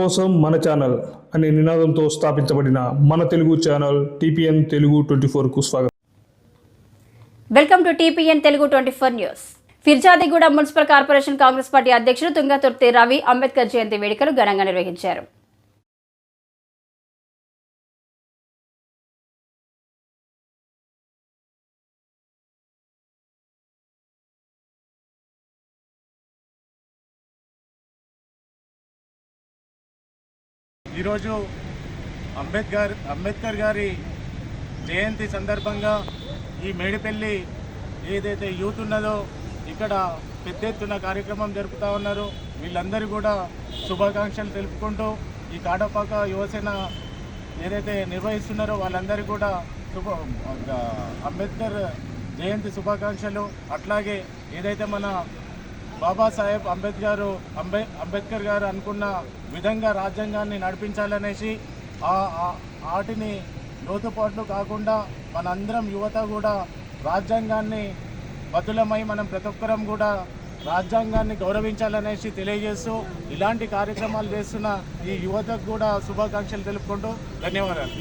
కోసం మన ఛానల్ అనే నినాదంతో స్థాపించబడిన మన Telugu channel TPN Telugu twenty ఫోర్కు స్వాగతం. Welcome to TPN Telugu twenty four news. Peerzadiguda municipal corporation Congress party అధ్యక్షుడు తుంగతుర్తి రవి అంబేద్కర్ జయంతి వేడుకలు ఘనంగా నిర్వహించారు. ఈరోజు అంబేద్కర్ అంబేద్కర్ గారి జయంతి సందర్భంగా ఈ మేడిపల్లి ఏదైతే యూత్ ఉన్నదో ఇక్కడ పెద్ద ఎత్తున కార్యక్రమం జరుపుతూ ఉన్నారు. వీళ్ళందరూ కూడా శుభాకాంక్షలు తెలుపుకుంటూ ఈ కాడపాక యువసేన ఏదైతే నిర్వహిస్తున్నారో వాళ్ళందరూ కూడా శుభ అంబేద్కర్ జయంతి శుభాకాంక్షలు. అట్లాగే ఏదైతే మన బాబాసాహెబ్ అంబేద్కర్ అంబే అంబేద్కర్ గారు అనుకున్న విధంగా రాజ్యాంగాన్ని నడిపించాలనేసి ఆ- వాటిని లోతుపాట్లు కాకుండా మనందరం యువత కూడా రాజ్యాంగాన్ని బదులమై మనం ప్రతి ఒక్కరం కూడా రాజ్యాంగాన్ని గౌరవించాలనేసి తెలియజేస్తూ ఇలాంటి కార్యక్రమాలు చేస్తున్న ఈ యువతకు కూడా శుభాకాంక్షలు తెలుపుకుంటూ ధన్యవాదాలు.